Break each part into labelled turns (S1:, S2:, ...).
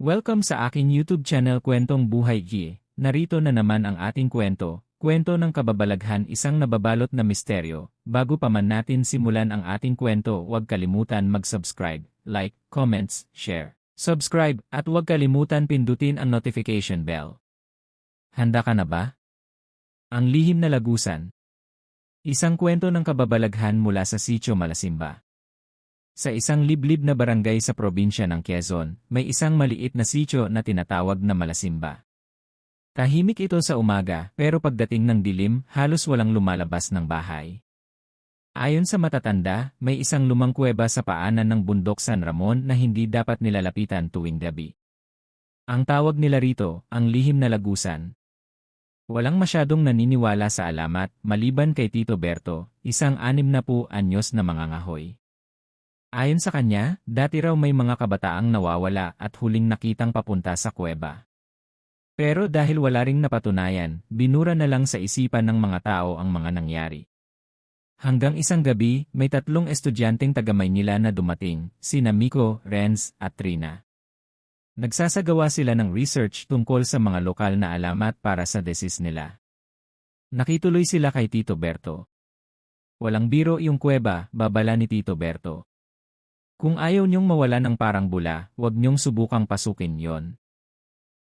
S1: Welcome sa aking YouTube channel Kwentong Buhay G. Narito na naman ang ating kwento, kwento ng kababalaghan isang nababalot na misteryo. Bago pa man natin simulan ang ating kwento, huwag kalimutan mag-subscribe, like, comments, share. Subscribe at huwag kalimutan pindutin ang notification bell. Handa ka na ba? Ang lihim na lagusan. Isang kwento ng kababalaghan mula sa Sitio Malasimba. Sa isang liblib na barangay sa probinsya ng Quezon, may isang maliit na sityo na tinatawag na Malasimba. Tahimik ito sa umaga, pero pagdating ng dilim, halos walang lumalabas ng bahay. Ayon sa matatanda, may isang lumang kuweba sa paanan ng bundok San Ramon na hindi dapat nilalapitan tuwing gabi. Ang tawag nila rito, ang lihim na lagusan. Walang masyadong naniniwala sa alamat, maliban kay Tito Berto, isang anim na po anyos na mangangahoy. Ayon sa kanya, dati raw may mga kabataang nawawala at huling nakitang papunta sa kuweba. Pero dahil wala ring napatunayan, binura na lang sa isipan ng mga tao ang mga nangyari. Hanggang isang gabi, may tatlong estudyanteng taga Maynila na dumating, sina Miko, Renz, at Trina. Nagsasagawa sila ng research tungkol sa mga lokal na alamat para sa desis nila. Nakituloy sila kay Tito Berto. Walang biro yung kuweba, babala ni Tito Berto. Kung ayaw niyong mawala ng parang bula, huwag niyong subukang pasukin yon.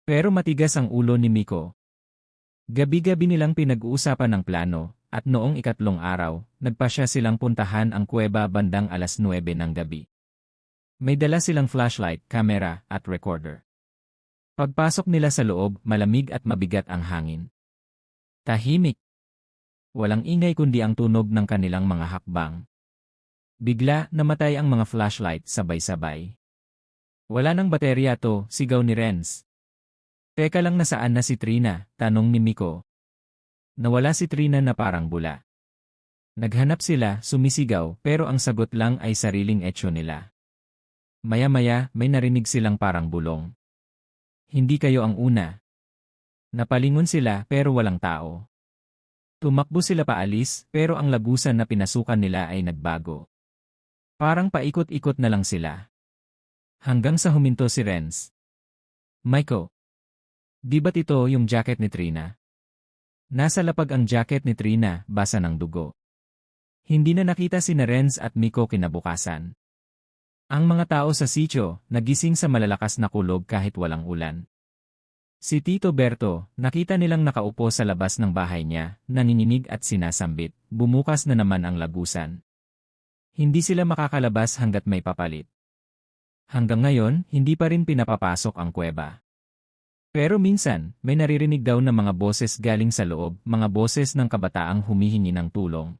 S1: Pero matigas ang ulo ni Miko. Gabi-gabi nilang pinag-uusapan ng plano, at noong ikatlong araw, nagpasya silang puntahan ang kuweba bandang alas 9 ng gabi. May dala silang flashlight, kamera, at recorder. Pagpasok nila sa loob, malamig at mabigat ang hangin. Tahimik. Walang ingay kundi ang tunog ng kanilang mga hakbang. Bigla, namatay ang mga flashlight sabay-sabay. Wala nang baterya to, sigaw ni Renz. Teka lang nasaan na si Trina, tanong ni Miko. Nawala si Trina na parang bula. Naghanap sila, sumisigaw, pero ang sagot lang ay sariling etsyo nila. Maya-maya, may narinig silang parang bulong. Hindi kayo ang una. Napalingon sila, pero walang tao. Tumakbo sila paalis, pero ang lagusan na pinasukan nila ay nagbago. Parang paikot-ikot na lang sila. Hanggang sa huminto si Renz. Maiko. Di ba't ito yung jacket ni Trina? Nasa lapag ang jacket ni Trina, basa ng dugo. Hindi na nakita si Renz at Miko kinabukasan. Ang mga tao sa sityo, nagising sa malalakas na kulog kahit walang ulan. Si Tito Berto, nakita nilang nakaupo sa labas ng bahay niya, nanginginig at sinasambit, bumukas na naman ang lagusan. Hindi sila makakalabas hanggat may papalit. Hanggang ngayon, hindi pa rin pinapapasok ang kuweba. Pero minsan, may naririnig daw na mga boses galing sa loob, mga boses ng kabataang humihingi ng tulong.